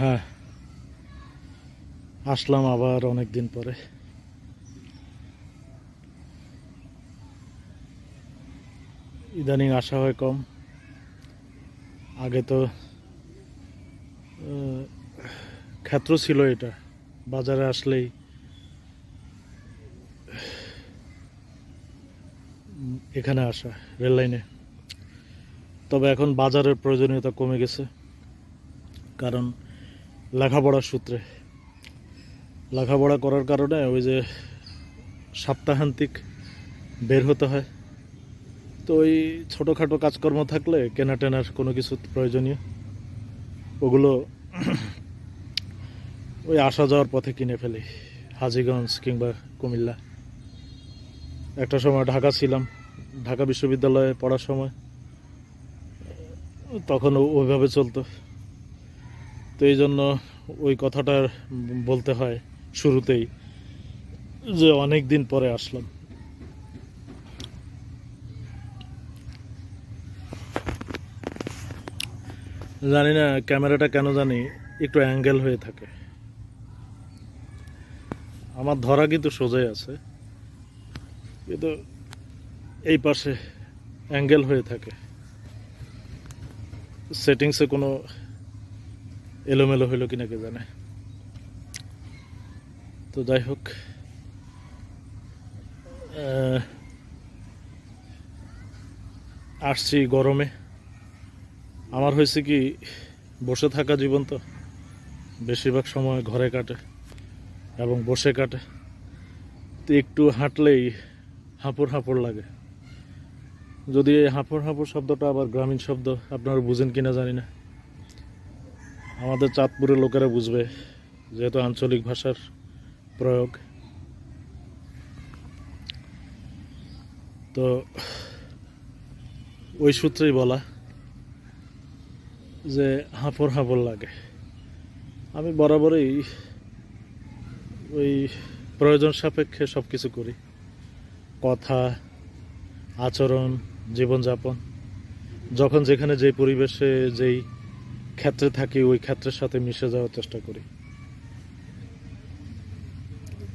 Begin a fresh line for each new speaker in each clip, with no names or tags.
হ্যাঁ। আসলাম আবার অনেক দিন পরে। ইদানিং আসা হয় কম। আগে তো ক্ষেত্র ছিল এটা। বাজারে আসলেই, এখানে আসা, রেল লাইনে। তবে এখন বাজারের প্রয়োজনীয়তা কমে গেছে। কারণ লেখাপড়ার সূত্রে। লেখাপড়া করার কারণে ওই যে সাপ্তাহান্তিক বের হতে হয়। তো ওই ছোটোখাটো কাজকর্ম থাকলে কেনা টেনার কোনো কিছু প্রয়োজনীয়, ওগুলো ওই আসা যাওয়ার পথে কিনে ফেলি, হাজিগঞ্জ কিংবা কুমিল্লা। একটা সময় ঢাকা ছিলাম, ঢাকা বিশ্ববিদ্যালয়ে পড়ার সময়, তখন ওইভাবে চলতো। তো এই জন্য ওই কথাটা বলতে হয় শুরুতেই, যে অনেক দিন পরে আসলাম। জানি না ক্যামেরাটা কেন জানি একটু অ্যাঙ্গেল হয়ে থাকে। আমার ধরা কিন্তু সোজাই আছে, কিন্তু এই পাশে অ্যাঙ্গেল হয়ে থাকে। সেটিংসে কোনো এলোমেলো হইল কিনা কে জানে। তো যাই হোক আসছি গরমে। আমার হয়েছে কি, বসে থাকা জীবন তো। বেশিরভাগ সময় ঘরে কাটে এবং বসে কাটে। তো একটু হাঁটলেই হাঁপুড় হাঁপুড় লাগে। যদি এই হাঁপুড় হাঁপুড় শব্দটা আবার গ্রামীণ শব্দ, আপনারা বুঝেন কিনা জানি না। আমাদের চাঁদপুরের লোকেরা বুঝবে, যেহেতু আঞ্চলিক ভাষার প্রয়োগ। তো ওই সূত্রেই বলা যে হাঁফড় হাঁফড় লাগে। আমি বরাবরই ওই প্রয়োজন সাপেক্ষে সব কিছু করি। কথা, আচরণ, জীবনযাপন, যখন যেখানে যেই পরিবেশে যেই ক্ষেত্রে থাকি, ওই ক্ষেত্রের সাথে মিশে যাওয়ার চেষ্টা করি।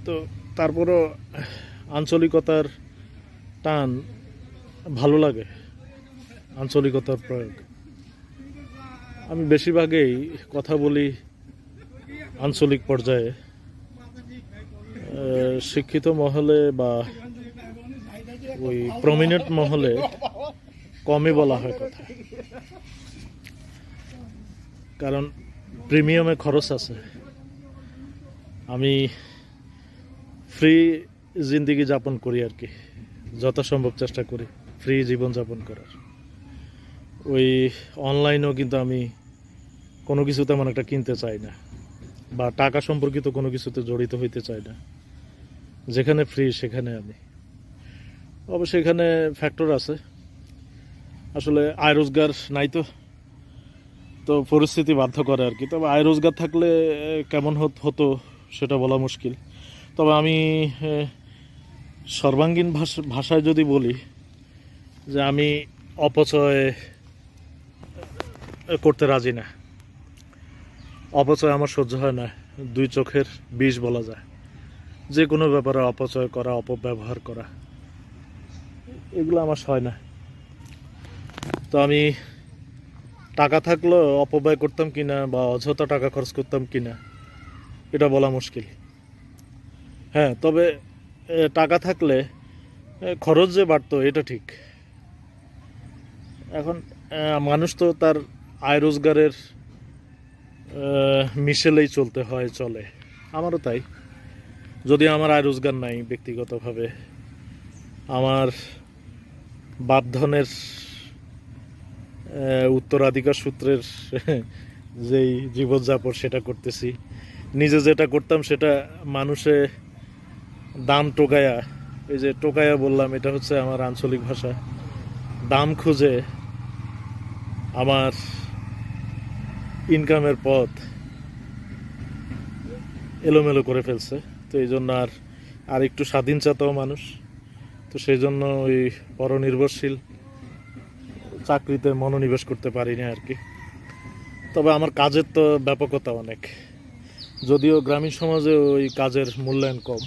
তো তারপরও আঞ্চলিকতার টান ভালো লাগে, আঞ্চলিকতার প্রয়োগ। আমি বেশিরভাগেই কথা বলি আঞ্চলিক পর্যায়ে। শিক্ষিত মহলে বা ওই প্রমিনেন্ট মহলে কমই বলা হয় কথা। কারণ প্রিমিয়ামে খরচ আছে। আমি ফ্রি জিন্দিগি যাপন করি আর কি। যথাসম্ভব চেষ্টা করি ফ্রি জীবন যাপন করার। ওই অনলাইনেও কিন্তু আমি কোনো কিছু তেমন একটা কিনতে চাই না বা টাকা সম্পর্কিত কোনো কিছুতে জড়িত হইতে চাই না। যেখানে ফ্রি সেখানে আমি। অবশ্য এখানে ফ্যাক্টর আছে। আসলে আয় রোজগার নাই তো। তো পরিস্থিতি বাধ্য করে আর কি। তবে আয় রোজগার থাকলে কেমন হত- সেটা বলা মুশকিল। তবে আমি সর্বাঙ্গীন ভাষা, ভাষায় যদি বলি, যে আমি অপচয় করতে রাজি না। অপচয় আমার সহ্য হয় না, দুই চোখের বিষ বলা যায়। যে কোনো ব্যাপারে অপচয় করা, অপব্যবহার করা, এগুলো আমার সয় না। তো আমি টাকা থাকলেও অপব্যয় করতাম কিনা বা অযথা টাকা খরচ করতাম কিনা, এটা বলা মুশকিল। হ্যাঁ তবে টাকা থাকলে খরচ যে বাড়তো, এটা ঠিক। এখন মানুষ তো তার আয় রোজগারের মিশেলেই চলতে হয়, চলে। আমারও তাই। যদি আমার আয় রোজগার নাই ব্যক্তিগতভাবে, আমার বাপধনের উত্তরাধিকার সূত্রের যেই জীবনযাপন সেটা করতেছি। নিজে যেটা করতাম সেটা মানুষে দাম টোকায়া, এই যে টোকায়া বললাম, এটা হচ্ছে আমার আঞ্চলিক ভাষা। দাম খুঁজে আমার ইনকামের পথ এলোমেলো করে ফেলছে। তো এই জন্য আর আর একটু স্বাধীন চাতাও মানুষ। তো সেই জন্য ওই পরনির্ভরশীল চাকরিতে মনোনিবেশ করতে পারি না আর কি। তবে আমার কাজের তো ব্যাপকতা অনেক। যদিও গ্রামীণ সমাজে ওই কাজের মূল্যায়ন কম।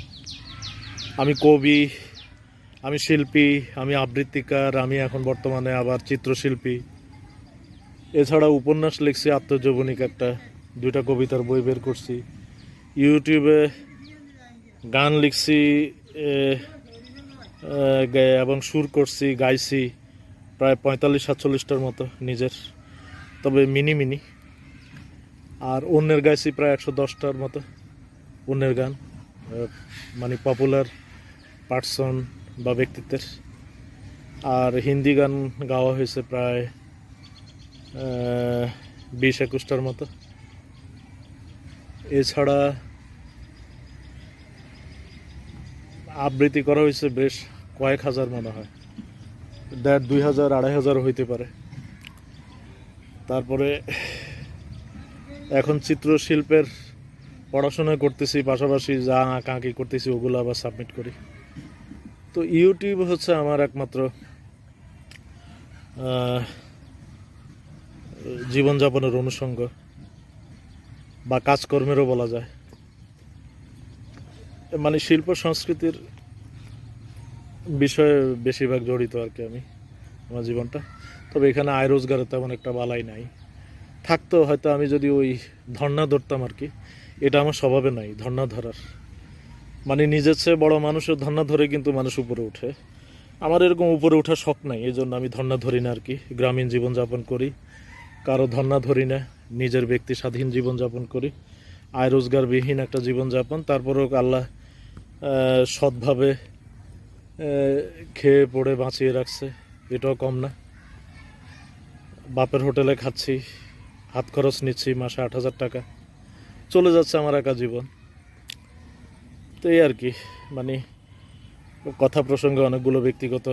আমি কবি, আমি শিল্পী, আমি আবৃত্তিকার, আমি এখন বর্তমানে আবার চিত্রশিল্পী। এছাড়া উপন্যাস লিখছি আত্মজীবনিক একটা, দুইটা কবিতার বই বের করছি। ইউটিউবে গান লিখছি এবং সুর করছি, গাইছি। প্রায় পঁয়তাল্লিশ, সাতচল্লিশটার মতো নিজের। তবে মিনি মিনি। আর অন্যের গাইছি প্রায় একশো দশটার মতো অন্যের গান। মানে পপুলার পার্সন বা ব্যক্তিত্বের। আর হিন্দি গান গাওয়া হয়েছে প্রায় বিশ একুশটার মতো। এছাড়া আবৃত্তি করা হয়েছে বেশ কয়েক হাজার মনে হয়। দেড় দুই হাজার, আড়াই হাজার হইতে পারে। তারপরে এখন চিত্রশিল্পের পড়াশোনা করতেছি, পাশাপাশি যা আঁকা আঁকি করতেছি, ওগুলো আবার সাবমিট করি। তো ইউটিউব হচ্ছে আমার একমাত্র জীবনযাপনের অনুষঙ্গ বা কাজকর্মেরও বলা যায়। মানে শিল্প সংস্কৃতির বিষয়ে বেশিরভাগ জড়িত আর কি আমি, আমার জীবনটা। তবে এখানে আয় রোজগারের তেমন একটা বালাই নাই। থাকতো হয়তো আমি যদি ওই ধর্না ধরতাম আর কি, এটা আমার স্বভাবে নাই ধর্না ধরার। মানে নিজের চেয়ে বড় মানুষের ধর্না ধরে কিন্তু মানুষ উপরে ওঠে আমার এরকম উপরে ওঠার শখ নাই এই জন্য আমি ধর্না ধরি না আর কি। গ্রামীণ জীবনযাপন করি, কারও ধর্না ধরি না, নিজের ব্যক্তি স্বাধীন জীবনযাপন করি। আয় রোজগারবিহীন একটা জীবনযাপন, তারপরেও আল্লাহ সৎভাবে খেয়ে পড়ে বাঁচিয়ে রাখছে। এটাও কম না। বাপের হোটেলে খাচ্ছি, হাত খরচ নিচ্ছি, মাসে আট হাজার টাকা। চলে যাচ্ছে আমার একা জীবন। তো এই আর কি মানে কথা প্রসঙ্গে অনেকগুলো ব্যক্তিগত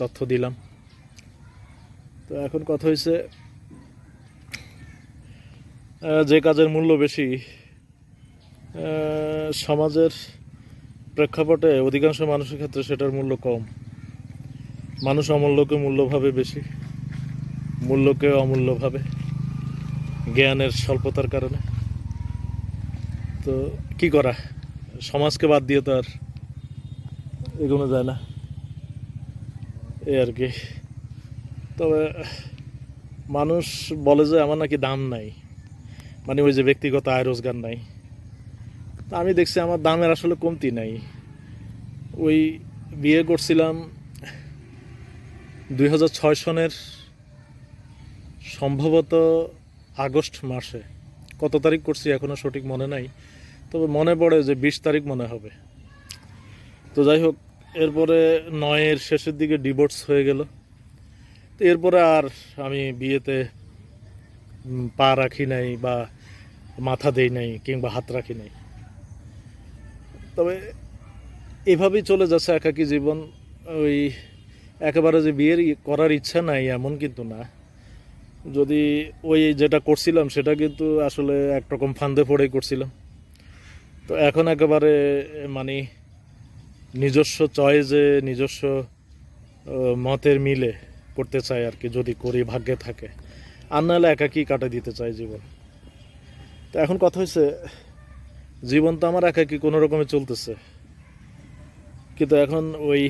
তথ্য দিলাম। তো এখন কথা হয়েছে যে কাজের মূল্য বেশি সমাজের প্রেক্ষাপটে অধিকাংশ মানুষের ক্ষেত্রে সেটার মূল্য কম। মানুষ অমূল্যকে মূল্যভাবে বেশি, মূল্যকে অমূল্যভাবে, জ্ঞানের স্বল্পতার কারণে। তো কি করা? সমাজকে বাদ দিয়ে তো আর এগোনো যায় না। এই আর কি। তবে মানুষ বলে যে আমার নাকি দাম নাই। মানে ওই যে ব্যক্তিগত আয় রোজগার নাই। আমি দেখছি আমার দামের আসলে কমতি নাই। ওই বিয়ে করছিলাম দুই হাজার ছয় সনের সম্ভবত আগস্ট মাসে। কত তারিখ করছি এখনও সঠিক মনে নাই, তবে মনে পড়ে যে বিশ তারিখ মনে হবে। তো যাই হোক, এরপরে নয়ের শেষের দিকে ডিভোর্স হয়ে গেল। তো এরপরে আর আমি বিয়েতে পা রাখি নাই বা মাথা দেই নাই কিংবা হাত রাখি নাই। তবে এভাবেই চলে যাচ্ছে একাকী জীবন। ওই একেবারে যে বিয়ের করার ইচ্ছা নাই, এমন কিন্তু না। যদি ওই যেটা করছিলাম, সেটা কিন্তু আসলে একরকম ফান্দে পড়েই করছিলাম। তো এখন একেবারে মানে নিজস্ব চয়েজে নিজস্ব মতের মিলে করতে চাই আর কি, যদি করি, ভাগ্যে থাকে। আর নাহলে একাকি কাটা দিতে চাই জীবন। তো এখন কথা হয়েছে জীবন তো আমার একাকি, কোনো রকমে চলতেছে। কিন্তু এখন ওই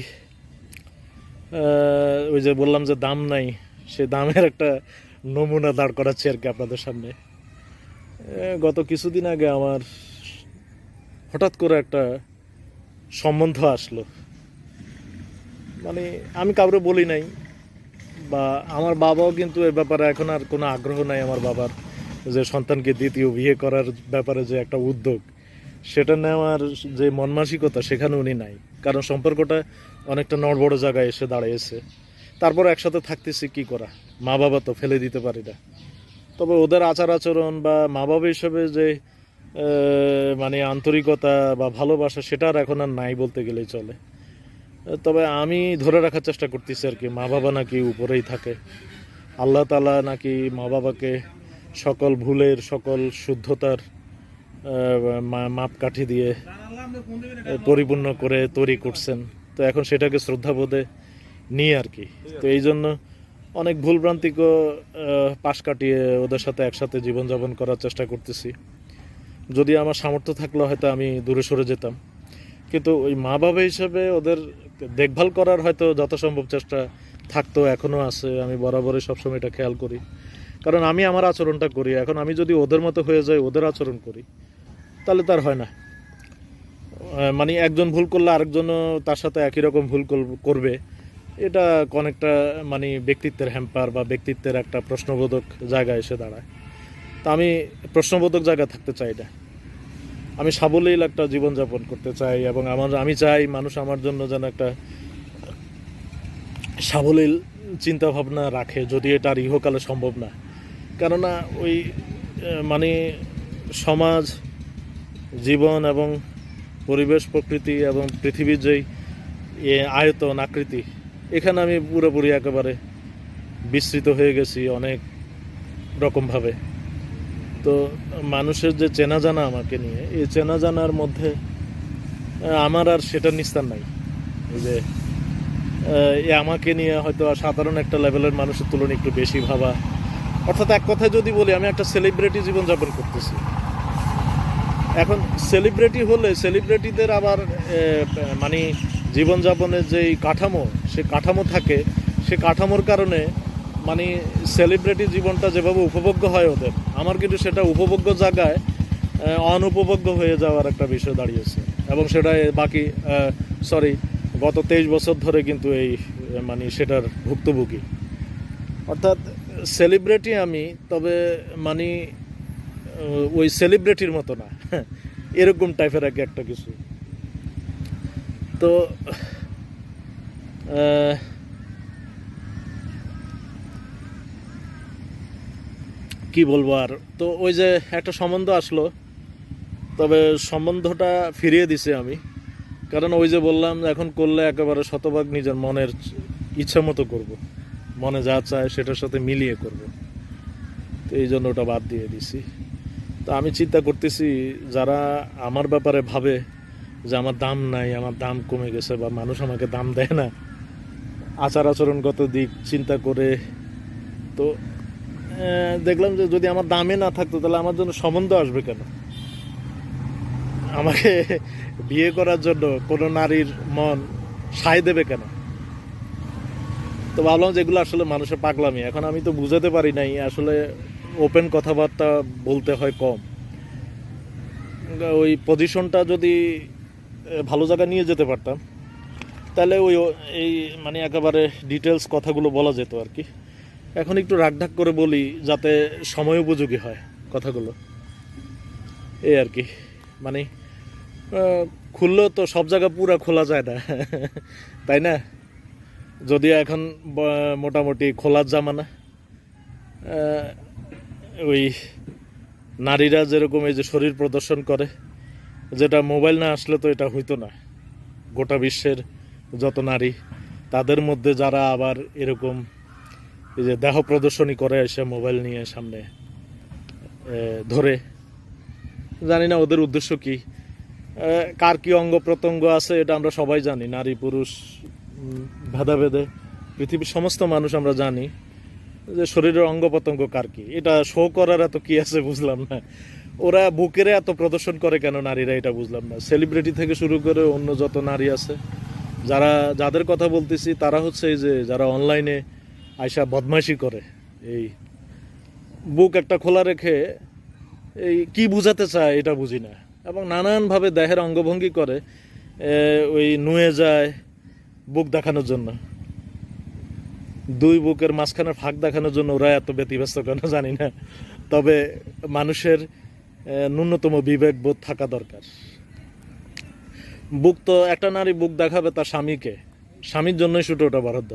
ওই যে বললাম যে দাম নাই, সে দামের একটা নমুনা দাঁড় করাচ্ছি আর কি আপনাদের সামনে। গত কিছুদিন আগে আমার হঠাৎ করে একটা সম্বন্ধ আসলো। মানে আমি কাউরে বলি নাই, বা আমার বাবাও কিন্তু এ ব্যাপারে এখন আর কোনো আগ্রহ নাই আমার বাবার যে সন্তানকে দ্বিতীয় বিয়ে করার ব্যাপারে যে একটা উদ্যোগ। সেটা নেওয়ার যে মন মানসিকতা সেখানে উনি নাই। কারণ সম্পর্কটা অনেকটা নড়বড় জায়গায় এসে দাঁড়িয়েছে। তারপর একসাথে থাকতেছি, কি করা? মা বাবা তো ফেলে দিতে পারি না। তবে ওদের আচার আচরণ বা মা বাবা হিসেবে যে মানে আন্তরিকতা বা ভালোবাসা, সেটা আর এখন আর নাই বলতে গেলেই চলে। তবে আমি ধরে রাখার চেষ্টা করতেছি আর কি মা বাবা নাকি উপরেই থাকে। আল্লাহ তালা নাকি মা বাবাকে সকল ভুলের, সকল শুদ্ধতার মাপকাঠি দিয়ে পরিপূর্ণ করে তৈরি করছেন। তো এখন সেটাকে শ্রদ্ধাবোধে নিয়ে আর কি। তো এই জন্য অনেক ভুলভ্রান্তিক পাশ কাটিয়ে ওদের সাথে একসাথে জীবনযাপন করার চেষ্টা করতেছি। যদি আমার সামর্থ্য থাকলে হয়তো আমি দূরে সরে যেতাম। কিন্তু ওই মা বাবা হিসেবে ওদের দেখভাল করার হয়তো যথাসম্ভব চেষ্টা থাকতো এখনও আছে। আমি বরাবরই সবসময় এটা খেয়াল করি। কারণ আমি আমার আচরণটা করি। এখন আমি যদি ওদের মতো হয়ে যাই, ওদের আচরণ করি। তাহলে তার হয় না। মানে একজন ভুল করলে আরেকজনও তার সাথে একই রকম ভুল কর- করবে। এটা অনেকটা মানে ব্যক্তিত্বের হ্যাম্পার বা ব্যক্তিত্বের একটা প্রশ্নবোধক জায়গা এসে দাঁড়ায়। তা আমি প্রশ্নবোধক জায়গা থাকতে চাই না আমি সাবলীল একটা জীবনযাপন করতে চাই এবং আমার, আমি চাই মানুষ আমার জন্য যেন একটা সাবলীল চিন্তা ভাবনা রাখে, যদি এটা আর ইহকালে সম্ভব না। কেননা ওই মানে সমাজ জীবন এবং পরিবেশ, প্রকৃতি এবং পৃথিবীর যেই আয়তন, আকৃতি, এখানে আমি পুরোপুরি একেবারে বিস্তৃত হয়ে গেছি অনেক রকমভাবে। তো মানুষের যে চেনা জানা আমাকে নিয়ে, এই চেনা জানার মধ্যে আমার আর সেটা নিস্তার নাই। যে আমাকে নিয়ে হয়তো সাধারণ একটা লেভেলের মানুষের তুলনায় একটু বেশি ভাবা। অর্থাৎ এক কথায় যদি বলি, আমি একটা সেলিব্রিটি জীবনযাপন করতেছি। এখন সেলিব্রিটি হলে সেলিব্রিটিদের আবার মানে জীবনযাপনের যেই কাঠামো, সে কাঠামো থাকে, সে কাঠামোর কারণে মানে সেলিব্রিটি জীবনটা যেভাবে উপভোগ্য হয় ওদের, আমার কিন্তু সেটা উপভোগ্য জায়গায় অনুপভোগ্য হয়ে যাওয়ার একটা বিষয় দাঁড়িয়েছে। এবং সেটা বাকি সরি গত তেইশ বছর ধরে কিন্তু এই মানে সেটার ভুক্তভোগী। অর্থাৎ সেলিব্রিটি আমি, তবে মানে ওই সেলিব্রিটির মতো না। এরকম টাইপের আর একটা কিছু। তো কি বলব আর? তো ওই যে একটা সম্বন্ধ আসলো, তবে সম্বন্ধটা ফিরিয়ে দিছি আমি। কারণ ওই যে বললাম, এখন করলে একেবারে শতভাগ নিজের মনের ইচ্ছা মতো করব। মনে যা চায় সেটার সাথে মিলিয়ে করব। তো এই জন্য ওটা বাদ দিয়ে দিছি। তো আমি চিন্তা করতেছি, যারা আমার ব্যাপারে ভাবে যে আমার দাম নাই, আমার দাম কমে গেছে বা মানুষ আমাকে দাম দেয় না, আচার আচরণগত দিক চিন্তা করে, তো দেখলাম যে যদি আমার দামে না থাকতো তাহলে আমার জন্য সম্বন্ধ আসবে কেন? আমাকে বিয়ে করার জন্য কোনো নারীর মন সায় দেবে কেন? তো ভাবলাম যে এগুলো আসলে মানুষের পাগলামি। এখন আমি তো বুঝাতে পারি নাই, আসলে ওপেন কথাবার্তা বলতে হয় কম। ওই পজিশনটা যদি ভালো জায়গা নিয়ে যেতে পারতাম, তাহলে ওই, এই মানে একেবারে ডিটেলস কথাগুলো বলা যেত আর কি। এখন একটু রাগঢাক করে বলি, যাতে সময় উপযোগী হয় কথাগুলো। এই আর কি মানে খুললেও তো সব জায়গা পুরা খোলা যায় না, তাই না? যদিও এখন মোটামুটি খোলার জামানা ওই নারীরা যেরকম এই যে শরীর প্রদর্শন করে, যেটা মোবাইল না আসলে তো এটা হইতো না। গোটা বিশ্বের যত নারী, তাদের মধ্যে যারা আবার এরকম এই যে দেহ প্রদর্শনী করে এসে মোবাইল নিয়ে সামনে ধরে, জানি না ওদের উদ্দেশ্য কি। কার কি অঙ্গ প্রত্যঙ্গ আছে এটা আমরা সবাই জানি, নারী, পুরুষ ভেদাভেদে, পৃথিবীর সমস্ত মানুষ আমরা জানি। যে শরীরের অঙ্গ প্রত্যঙ্গ কার কি? এটা শো করার এত কি আছে বুঝলাম না। ওরা বুকেরে এত প্রদর্শন করে কেন নারীরা এটা বুঝলাম না। সেলিব্রিটি থেকে শুরু করে অন্য যত নারী আছে, যারা, যাদের কথা বলতেছি, তারা হচ্ছে এই যে যারা অনলাইনে আয়সা বদমাইশি করে, এই বুক একটা খোলা রেখে এই কি বুঝাতে চায় এটা বুঝি না। এবং নানানভাবে দেহের অঙ্গভঙ্গি করে ওই নুয়ে যায় বুক দেখানোর জন্য। দুই বুকের মাঝখানে ফাঁক দেখানোর জন্য ওরা এত ব্যতিব্যস্ত কেন জানি না। তবে মানুষের ন্যূনতম বিবেক বোধ থাকা দরকার। বুক তো একটা নারী বুক দেখাবে তার স্বামীকে। স্বামীর জন্যই শুটে ওটা বরাদ্দ।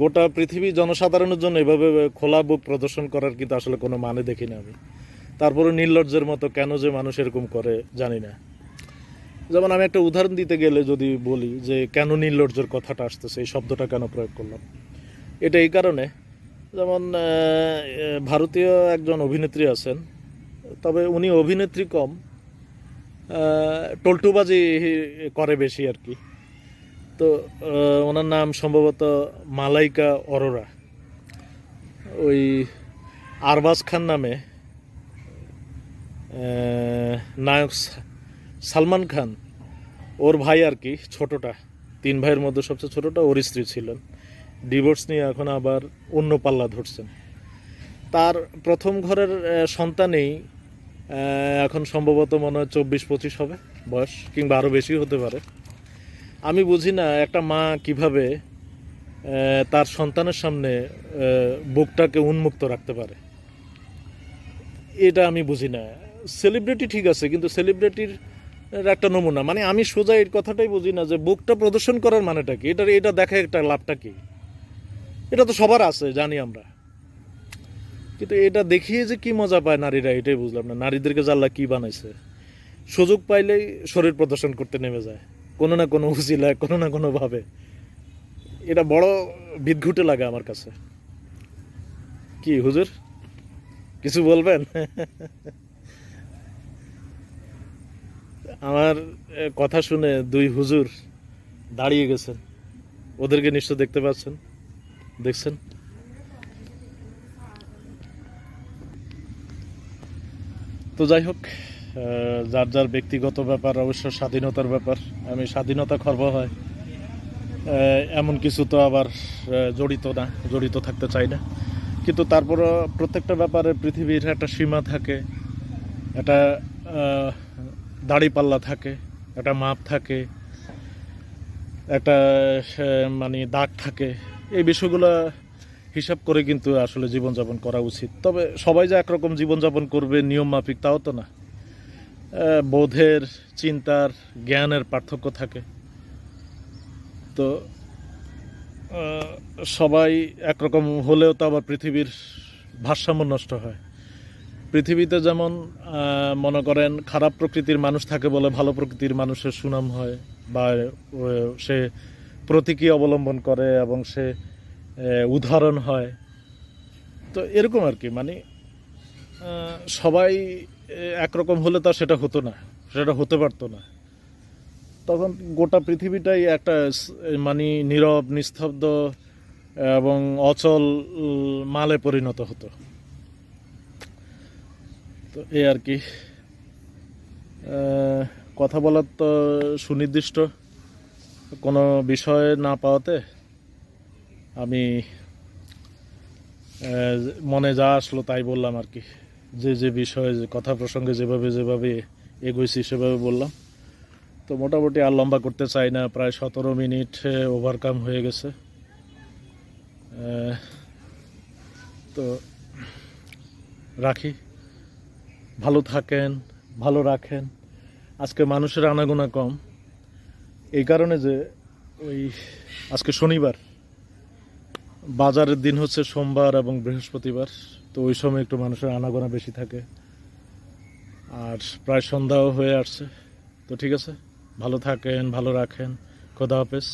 গোটা পৃথিবী জনসাধারণের জন্য এভাবে খোলা বুক প্রদর্শন করার কিন্তু আসলে কোনো মানে দেখি না আমি। তারপরে নির্লজ্জের মতো কেন যে মানুষ এরকম করে জানি না। যেমন আমি একটা উদাহরণ দিতে গেলে যদি বলি যে কেন নির্লজ্জের কথাটা আসতেছে, এই শব্দটা কেন প্রয়োগ করলাম? এটা এই কারণে। যেমন ভারতীয় একজন অভিনেত্রী আছেন, তবে উনি অভিনেত্রী কম টল্টুবাজি করে বেশি আর কি। তো ওনার নাম সম্ভবত মালাইকা অরোরা। ওই আরবাজ খান নামে নায়ক সালমান খান, ওর ভাই আর কি, ছোটটা। তিন ভাইয়ের মধ্যে সবচেয়ে ছোটটা ওর স্ত্রী ছিলেন। ডিভোর্স নিয়ে এখন আবার অন্য পাল্লা ধরছেন। তার প্রথম ঘরের সন্তানেই এখন সম্ভবত মনে হয় চব্বিশ পঁচিশ হবে বয়স, কিংবা আরও বেশি হতে পারে। আমি বুঝি না একটা মা কীভাবে তার সন্তানের সামনে বুকটাকে উন্মুক্ত রাখতে পারে। এটা আমি বুঝি না। সেলিব্রিটি ঠিক আছে, কিন্তু সেলিব্রিটির একটা নমুনা। মানে আমি সোজা এই কথাটাই বুঝি না যে বুকটা প্রদর্শন করার মানেটা কি? এটা এটা দেখা একটা লাভটা কি? এটা তো সবার আছে, জানি আমরা। কিন্তু এটা দেখিয়ে যে কি মজা পায় নারীরা, এটাই বুঝলাম না। নারীদেরকে জাল্লা কি বানাইছে। সুযোগ পাইলেই শরীর প্রদর্শন করতে নেমে যায়। কোনো না কোনো উচিলায়, কোনো না কোনোভাবে এটা বড় বিদঘুটে লাগে আমার কাছে। কি, হুজুর? কিছু বলবেন? আমার কথা শুনে দুই হুজুর দাঁড়িয়ে গেছেন। ওদেরকে নিশ্চয় দেখতে পাচ্ছেন। দেখছেন? তো যাই হোক যার যার ব্যক্তিগত ব্যাপার, অবশ্য স্বাধীনতার ব্যাপার, আমি স্বাধীনতা খর্ব হয়। এমন কিছু তো আবার জড়িত না, জড়িত থাকতে চাই না। কিন্তু তারপরও প্রত্যেকটা ব্যাপারে পৃথিবীর একটা সীমা থাকে, একটা দাড়িপাল্লা থাকে, একটা মাপ থাকে, একটা মানে দাগ থাকে। এই বিষয়গুলো হিসাব করে কিন্তু আসলে জীবনযাপন করা উচিত। তবে সবাই যে একরকম জীবনযাপন করবে, নিয়ম মাফিক তাও তো না। বোধের, চিন্তার, জ্ঞানের পার্থক্য থাকে। তো সবাই একরকম হলেও তো আবার পৃথিবীর ভারসাম্য নষ্ট হয়। পৃথিবীতে যেমন মনে করেন খারাপ প্রকৃতির মানুষ থাকে বলে ভালো প্রকৃতির মানুষের সুনাম হয়, বা সে প্রতীকী অবলম্বন করে এবং সে উদাহরণ হয়। তো এরকম আর কি মানে সবাই একরকম হলে তো সেটা হতো না, সেটা হতে পারতো না। তখন গোটা পৃথিবীটাই একটা মানে নীরব, নিস্তব্ধ এবং অচল মালে পরিণত হতো। তো এই আর কি। কথা বলার তো সুনির্দিষ্ট। কোনো বিষয় না পাওয়াতে আমি মনে যা আসলো তাই বললাম আর কি। যে যে বিষয়ে, যে কথা প্রসঙ্গে যেভাবে যেভাবে এগোইছি সেভাবে বললাম। তো মোটামুটি আর লম্বা করতে চাই না, প্রায় সতেরো মিনিট ওভারকাম হয়ে গেছে। তো রাখি। ভালো থাকেন, ভালো রাখেন। আজকে মানুষের আনাগোনা কম। এই কারণে যে ওই আজকে শনিবার, বাজারের দিন হচ্ছে সোমবার এবং বৃহস্পতিবার, তো ওই সময় একটু মানুষের আনাগোনা বেশি থাকে। আর প্রায় সন্ধ্যাও হয়ে আসছে। তো ঠিক আছে, ভালো থাকেন, ভালো রাখেন, খোদা হাফেজ।